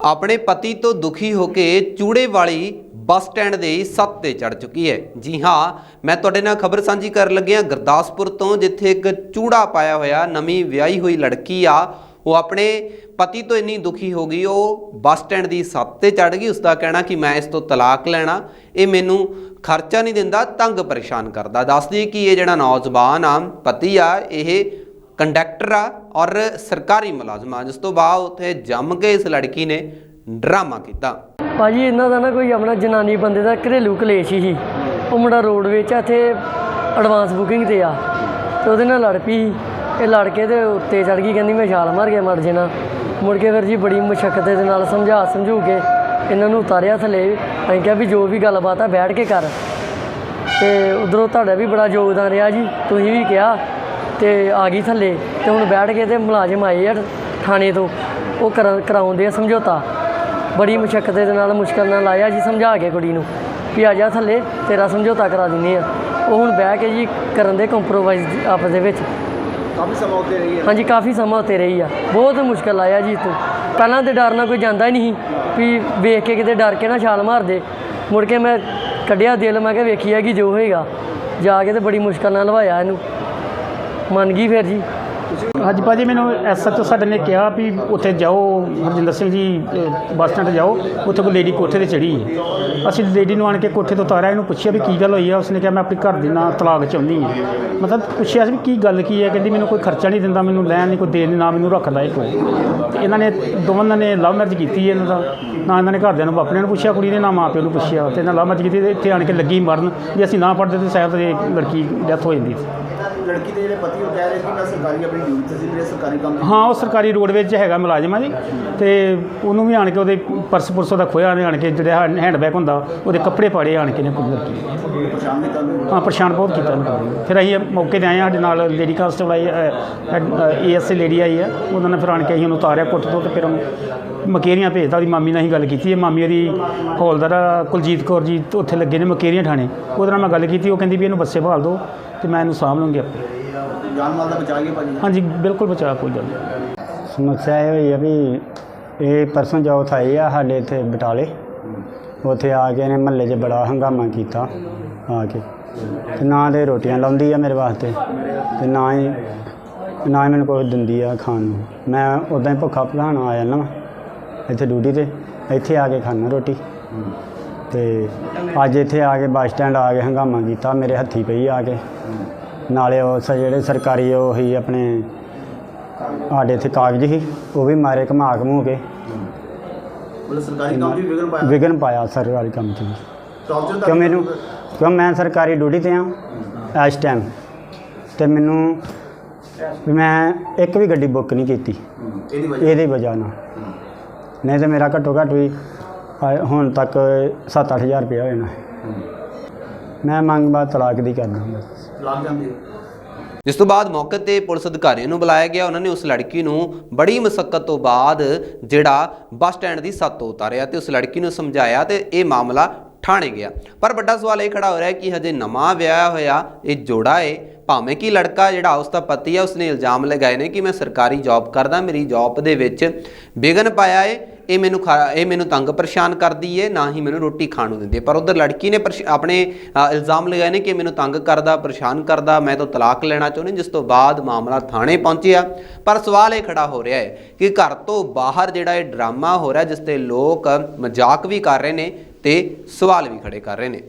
ਆਪਣੇ ਪਤੀ ਤੋਂ ਦੁਖੀ ਹੋ ਕੇ ਚੂੜੇ ਵਾਲੀ ਬੱਸ ਸਟੈਂਡ ਦੇ ਸੱਤ ਤੇ ਚੜ ਚੁੱਕੀ ਹੈ। ਜੀ ਹਾਂ, ਮੈਂ ਤੁਹਾਡੇ ਨਾਲ ਖਬਰ ਸਾਂਝੀ ਕਰਨ ਲੱਗਿਆ ਗੁਰਦਾਸਪੁਰ ਤੋਂ ਜਿੱਥੇ ਇੱਕ ਚੂੜਾ ਪਾਇਆ ਹੋਇਆ, ਨਵੀਂ ਵਿਆਹੀ ਹੋਈ ਲੜਕੀ ਆ, ਉਹ ਆਪਣੇ ਪਤੀ ਤੋਂ ਇੰਨੀ ਦੁਖੀ ਹੋ ਗਈ, ਉਹ ਬੱਸ ਸਟੈਂਡ ਦੀ ਸੱਤ ਤੇ ਚੜ ਗਈ। ਉਸ ਦਾ ਕਹਿਣਾ ਕਿ ਮੈਂ ਇਸ ਤੋਂ ਤਲਾਕ ਲੈਣਾ, ਇਹ ਮੈਨੂੰ ਖਰਚਾ ਨਹੀਂ ਦਿੰਦਾ, ਤੰਗ ਪਰੇਸ਼ਾਨ ਕਰਦਾ। ਦੱਸਦੀ ਕਿ ਇਹ ਜਿਹੜਾ ਨੌਜਵਾਨ ਆ, ਪਤੀ ਆ, ਇਹ ਕੰਡਕਟਰ ਆ ਔਰ ਸਰਕਾਰੀ ਮੁਲਾਜ਼ਮ ਆ। ਜਿਸ ਤੋਂ ਬਾਅਦ ਉੱਥੇ ਜੰਮ ਕੇ ਇਸ ਲੜਕੀ ਨੇ ਡਰਾਮਾ ਕੀਤਾ। ਭਾਜੀ, ਇਹਨਾਂ ਦਾ ਨਾ ਕੋਈ ਆਪਣਾ ਜਨਾਨੀ ਬੰਦੇ ਦਾ ਘਰੇਲੂ ਕਲੇਸ਼ ਹੀ। ਉਹ ਮੁੰਡਾ ਰੋਡ ਵਿੱਚ ਆ, ਇੱਥੇ ਐਡਵਾਂਸ ਬੁਕਿੰਗ ਤੇ ਆ। ਤੇ ਉਹਦੇ ਨਾਲ ਲੜ ਪਈ। ਇਹ ਲੜ ਕੇ ਤੇ ਉੱਤੇ ਚੜ ਗਈ, ਕਹਿੰਦੀ, ਮੈਂ ਛਾਲ ਮਾਰ ਕੇ ਮਰ ਜਾਣਾ। ਮੁੜ ਕੇ ਫਿਰ ਜੀ ਬੜੀ ਮੁਸ਼ਕਲ ਦੇ ਨਾਲ ਸਮਝਾ ਸਮਝੂ ਕੇ ਇਹਨਾਂ ਨੂੰ ਉਤਾਰਿਆ ਥੱਲੇ। ਅਸੀਂ ਕਿਹਾ ਵੀ ਜੋ ਵੀ ਗੱਲਬਾਤ ਆ, ਬੈਠ ਕੇ ਕਰ। ਤੇ ਉਧਰੋਂ ਤੁਹਾਡਾ ਵੀ ਬੜਾ ਯੋਗਦਾਨ ਰਿਹਾ ਜੀ। ਤੁਸੀਂ ਵੀ ਕਿਹਾ। ਤੇ ਆ ਗਈ ਥੱਲੇ ਤੇ ਹੁਣ ਬੈਠ ਕੇ ਤੇ ਮੁਲਾਜ਼ਮ ਆਏ ਆ ਥਾਣੇ ਤੋਂ। ਉਹ ਕਰਾ- ਕਰਾਉਂਦੇ ਆ ਸਮਝੌਤਾ। ਬੜੀ ਮੁਸ਼ਕਲ ਦੇ ਨਾਲ ਮੁਸ਼ਕਲ ਨਾਲ ਆਇਆ ਜੀ ਸਮਝਾ ਕੇ ਕੁੜੀ ਨੂੰ ਵੀ ਆ ਜਾ ਥੱਲੇ ਤੇਰਾ ਸਮਝੌਤਾ ਕਰਾ ਦਿੰਨੇ ਆ। ਉਹ ਹੁਣ ਬਹਿ ਕੇ ਜੀ ਕਰਨ ਦੇ ਕੰਪਰੋਮਾਈਜ਼ ਆਪਸ ਦੇ ਵਿੱਚ। ਕਾਫੀ ਸਮਾਂ ਉੱਤੇ ਰਹੀ ਹੈ। ਹਾਂਜੀ ਕਾਫੀ ਸਮਾਂ ਉੱਤੇ ਰਹੀ ਆ। ਬਹੁਤ ਮੁਸ਼ਕਲ ਆਇਆ ਜੀ ਤੂੰ ਪਹਿਲਾਂ ਤੇ ਡਰ ਨਾਲ ਕੋਈ ਜਾਂਦਾ ਹੀ ਨਹੀਂ ਸੀ ਵੀ ਵੇਖ ਕੇ ਕਿਤੇ ਡਰ ਕੇ ਨਾ ਛਾਲ ਮਾਰ ਦੇ। ਮੁੜ ਕੇ ਮੈਂ ਕੱਢਿਆ ਦਿਲ ਮੈਂ ਕਿਹਾ ਵੇਖੀ ਕਿ ਜੋ ਹੋਏਗਾ। ਜਾ ਕੇ ਤੇ ਬੜੀ ਮੁਸ਼ਕਲ ਨਾਲ ਲਵਾਇਆ ਇਹਨੂੰ। ਮੰਨ ਗਈ ਫਿਰ ਜੀ। ਹਾਂਜੀ ਭਾਜੀ ਮੈਨੂੰ ਐਸਐਚਓ ਸਾਡੇ ਨੇ ਕਿਹਾ ਵੀ ਉੱਥੇ ਜਾਓ ਹਰਜਿੰਦਰ ਸਿੰਘ ਜੀ ਅ, ਬੱਸ ਸਟੈਂਡ ਜਾਓ ਉੱਥੇ ਕੋਈ ਲੇਡੀ ਕੋਠੇ ਤੇ ਚੜੀ ਹੈ। ਅਸੀਂ ਲੇਡੀ ਨੂੰ ਆਣ ਕੇ ਕੋਠੇ ਤੋਂ ਉਤਾਰਿਆ ਇਹਨੂੰ ਪੁੱਛਿਆ ਵੀ ਕੀ ਗੱਲ ਹੋਈ ਆ ਉਸਨੇ ਕਿਹਾ ਮੈਂ ਆਪਣੀ ਘਰ ਦੀ ਨਾਲ ਤਲਾਕ ਚਾਹੁੰਦੀ ਹਾਂ। ਮਤਲਬ ਪੁੱਛਿਆ ਸੀ ਵੀ ਕੀ ਗੱਲ ਕੀ ਹੈ ਕਹਿੰਦੀ ਮੈਨੂੰ ਕੋਈ ਖਰਚਾ ਨਹੀਂ ਦਿੰਦਾ ਮੈਨੂੰ ਲੈਣ ਨਹੀਂ ਕੋਈ ਦੇਣ ਨਹੀਂ ਨਾ ਮੈਨੂੰ ਰੱਖਦਾ ਇਹ ਕੋਈ ਤੇ ਇਹਨਾਂ ਨੇ ਦੋਵਾਂ ਨੇ ਲਵ ਮੈਰਿਜ ਕੀਤੀ ਹੈ ਇਹਨਾਂ ਦਾ। ਨਾ ਇਹਨਾਂ ਨੇ ਘਰਦਿਆਂ ਨੂੰ ਆਪਣਿਆਂ ਨੂੰ ਪੁੱਛਿਆ ਕੁੜੀ ਨੇ ਨਾ ਮਾਂ ਪਿਓ ਨੂੰ ਪੁੱਛਿਆ। ਤੇ ਇਹਨਾਂ ਲਵ ਮੈਰਿਜ ਕੀਤੀ ਤੇ ਇੱਥੇ ਆਣ ਕੇ ਲੱਗੀ ਮਰਨ ਜੇ ਅਸੀਂ ਨਾ ਪੜਦੇ ਤੇ ਸ਼ਾਇਦ ਇਹ ਲੜਕੀ ਡੈਥ ਹੋ ਜਾਂਦੀ ਸੀ। ਲੜਕੀ ਦੇ ਜਿਹੜੇ ਪਤੀ ਉਹ ਕਹਿ ਰਹੇ ਸੀ ਮੈਂ ਸਰਕਾਰੀ ਆਪਣੀ ਡਿਊਟੀ ਤੇ ਸੀ ਮੇਰੇ ਸਰਕਾਰੀ ਕੰਮ ਹਾਂ ਉਹ ਸਰਕਾਰੀ ਰੋਡਵੇਜ 'ਚ ਹੈਗਾ ਮੁਲਾਜ਼ਮ ਆ ਜੀ। ਤੇ ਉਹਨੂੰ ਵੀ ਆਣ ਕੇ ਉਹਦੇ ਪਰਸ ਪੁਰਸ ਉਹਦਾ ਖੋਇਆ ਨੇ ਆਣ ਕੇ ਜਿਹੜਾ ਹੈਂਡਬੈਗ ਹੁੰਦਾ ਉਹਦੇ ਕੱਪੜੇ ਪਾੜੇ ਆਣ ਕੇ ਨੇ ਕੀਤਾ ਉਹਨੂੰ। ਹਾਂ ਪਰੇਸ਼ਾਨ ਬਹੁਤ ਕੀਤਾ ਉਹਨੂੰ। ਫਿਰ ਅਸੀਂ ਮੌਕੇ ਤੇ ਆਏ ਸਾਡੇ ਨਾਲ ਲੇਡੀ ਕਾਂਸਟੇਬਲ ਆਈ ਏਐਸਏ ਲੇਡੀ ਆਈ ਹੈ ਉਹਨਾਂ ਨੇ ਫਿਰ ਆਣ ਕੇ ਅਸੀਂ ਉਹਨੂੰ ਉਤਾਰਿਆ ਕੁੱਟ ਤੋਂ ਤੇ ਫਿਰ ਉਹਨੂੰ ਮਕੇਰੀਆਂ ਭੇਜਤਾ ਉਹਦੀ ਮਾਮੀ ਨਾਲ ਹੀ ਗੱਲ ਕੀਤੀ ਹੈ ਮਾਮੀ ਉਹਦੀ ਹੌਲਦਾਰ ਆ, ਕੁਲਜੀਤ ਕੌਰ ਜੀ ਤੇ ਉੱਥੇ ਲੱਗੇ ਨੇ ਮਕੇਰੀਆਂ ਥਾਣੇ ਉਹਦੇ ਨਾਲ ਮੈਂ ਗੱਲ ਕੀਤੀ ਉਹ ਕਹਿੰਦੀ ਵੀ ਇਹਨੂੰ ਬੱਸੇ ਭਾਲ ਦਿਓ ਤੇ ਮੈਂ ਇਹਨੂੰ ਸਾਂਭ ਲਵਾਂਗੀ ਆਪੇ। ਜਾਨ ਮਾਲ ਦਾ ਬਚਾ ਗਿਆ ਭਾਜੀ? ਹਾਂਜੀ ਬਿਲਕੁਲ ਬਚਾ ਕੋਈ ਗੱਲ ਨਹੀਂ। ਸਮੱਸਿਆ ਇਹ ਹੋਈ ਆ ਵੀ ਇਹ ਪਰਸੋਂ ਚੌਥ ਆਈ ਆ ਸਾਡੇ ਇੱਥੇ ਬਟਾਲੇ। ਉੱਥੇ ਆ ਕੇ ਇਹਨੇ ਮਹੱਲੇ 'ਚ ਬੜਾ ਹੰਗਾਮਾ ਕੀਤਾ ਆ ਕੇ। ਤੇ ਨਾ ਦੇ ਰੋਟੀਆਂ ਲਾਉਂਦੀ ਆ ਮੇਰੇ ਵਾਸਤੇ ਤੇ ਨਾ ਹੀ ਨਾ ਹੀ ਮੈਨੂੰ ਕੁਛ ਦਿੰਦੀ ਆ ਖਾਣ ਨੂੰ। ਮੈਂ ਉਦਾਂ ਹੀ ਭੁੱਖਾ ਭਲਾਣ ਆ ਜਾਂਦਾ ਵਾਂ। ਇੱਥੇ ਡਿਊਟੀ ਤੇ ਇੱਥੇ ਆ ਕੇ ਖਾਣਾ ਰੋਟੀ। ਤੇ ਅੱਜ ਇੱਥੇ ਆ ਕੇ ਬੱਸ ਸਟੈਂਡ ਆ ਕੇ ਹੰਗਾਮਾ ਕੀਤਾ ਮੇਰੇ ਹੱਥੀ ਪਈ ਆ ਕੇ। ਨਾਲੇ ਉਹ ਜਿਹੜੇ ਸਰਕਾਰੀ ਉਹ ਹੀ ਆਪਣੇ ਸਾਡੇ ਇੱਥੇ ਕਾਗਜ਼ ਸੀ ਉਹ ਵੀ ਮਾਰੇ ਘੁਮਾ ਘਮੂ ਕੇ ਮਤਲਬ ਸਰਕਾਰੀ ਕੰਮ ਵੀ ਵਿਗੜ ਪਾਇਆ? ਵਿਗਨ ਪਾਇਆ ਸਰਕਾਰੀ ਕੰਮ। ਟੌਰਚਰ ਕਿਉਂ ਮੈਨੂੰ ਕਿਉਂ ਮੈਂ ਸਰਕਾਰੀ ਡਿਊਟੀ ਤੇ ਆ? ਇਸ ਟਾਈਮ ਤੇ ਮੈਨੂੰ ਮੈਂ ਇੱਕ ਵੀ ਗੱਡੀ ਬੁੱਕ ਨਹੀਂ ਕੀਤੀ। ਇਹਦੀ ਵਜ੍ਹਾ? ਨਾਲ। ਨਹੀਂ ਤੇ ਮੇਰਾ ਘੱਟੋ ਘੱਟ ਵੀ ਹੁਣ ਤੱਕ 7-8000 ਰੁਪਇਆ ਹੋ ਜਾਣਾ ਮੈਂ ਮੰਗ ਬਾਅਦ ਤਲਾਕ ਦੀ ਕਰਦਾ ਲੱਗ ਜਾਂਦੀ ਜਿਸ ਤੋਂ ਬਾਅਦ ਮੌਕੇ ਤੇ ਪੁਲਿਸ ਅਧਿਕਾਰੀਆਂ ਨੂੰ ਬੁਲਾਇਆ ਗਿਆ ਉਹਨਾਂ ਨੇ ਉਸ ਲੜਕੀ ਨੂੰ ਬੜੀ ਮੁਸ਼ਕਲ ਤੋਂ ਬਾਅਦ ਜਿਹੜਾ ਬੱਸ ਸਟੈਂਡ ਦੀ ਸੱਤ ਤੋਂ ਉਤਾਰਿਆ ਤੇ ਉਸ ਲੜਕੀ ਨੂੰ ਸਮਝਾਇਆ ਤੇ ਇਹ ਮਾਮਲਾ ਠਾਣੇ ਗਿਆ। ਪਰ ਵੱਡਾ ਸਵਾਲ ਇਹ ਖੜਾ ਹੋ ਰਿਹਾ ਹੈ ਕਿ ਹਜੇ ਨਵਾਂ ਵਿਆਹ ਹੋਇਆ ਇਹ ਜੋੜਾ ਏ ਭਾਵੇਂ ਕਿ ਲੜਕਾ ਜਿਹੜਾ ਉਸ ਦਾ ਪਤੀ ਹੈ ਉਸਨੇ ਇਲਜ਼ਾਮ ਲਗਾਏ ਨੇ ਕਿ ਮੈਂ ਸਰਕਾਰੀ ਜੌਬ ਕਰਦਾ, ਮੇਰੀ ਜੌਬ ਦੇ ਵਿੱਚ ਵਿਘਨ ਪਾਇਆ ਏ, ਇਹ ਮੈਨੂੰ ਖਾ- ਇਹ ਮੈਨੂੰ ਤੰਗ ਪਰੇਸ਼ਾਨ ਕਰਦੀ ਏ, ਨਾ ਹੀ ਮੈਨੂੰ ਰੋਟੀ ਖਾਣ ਨੂੰ ਦਿੰਦੀ ਹੈ। ਪਰ ਉਧਰ ਲੜਕੀ ਨੇ ਪਰੇਸ਼- ਆਪਣੇ ਇਲਜ਼ਾਮ ਲਗਾਏ ਨੇ ਕਿ ਮੈਨੂੰ ਤੰਗ ਕਰਦਾ, ਪਰੇਸ਼ਾਨ ਕਰਦਾ, ਮੈਂ ਤਾਂ ਤਲਾਕ ਲੈਣਾ ਚਾਹੁੰਦੀ, ਜਿਸ ਤੋਂ ਬਾਅਦ ਮਾਮਲਾ ਥਾਣੇ ਪਹੁੰਚਿਆ ਪਰ ਸਵਾਲ ਇਹ ਖੜਾ ਹੋ ਰਿਹਾ ਹੈ ਕਿ ਘਰ ਤੋਂ ਬਾਹਰ ਜਿਹੜਾ ਇਹ ਡਰਾਮਾ ਹੋ ਰਿਹਾ, ਜਿਸ ਤੇ ਲੋਕ ਮਜ਼ਾਕ ਵੀ ਕਰ ਰਹੇ ਨੇ ਤੇ ਸਵਾਲ ਵੀ ਖੜੇ ਕਰ ਰਹੇ ਨੇ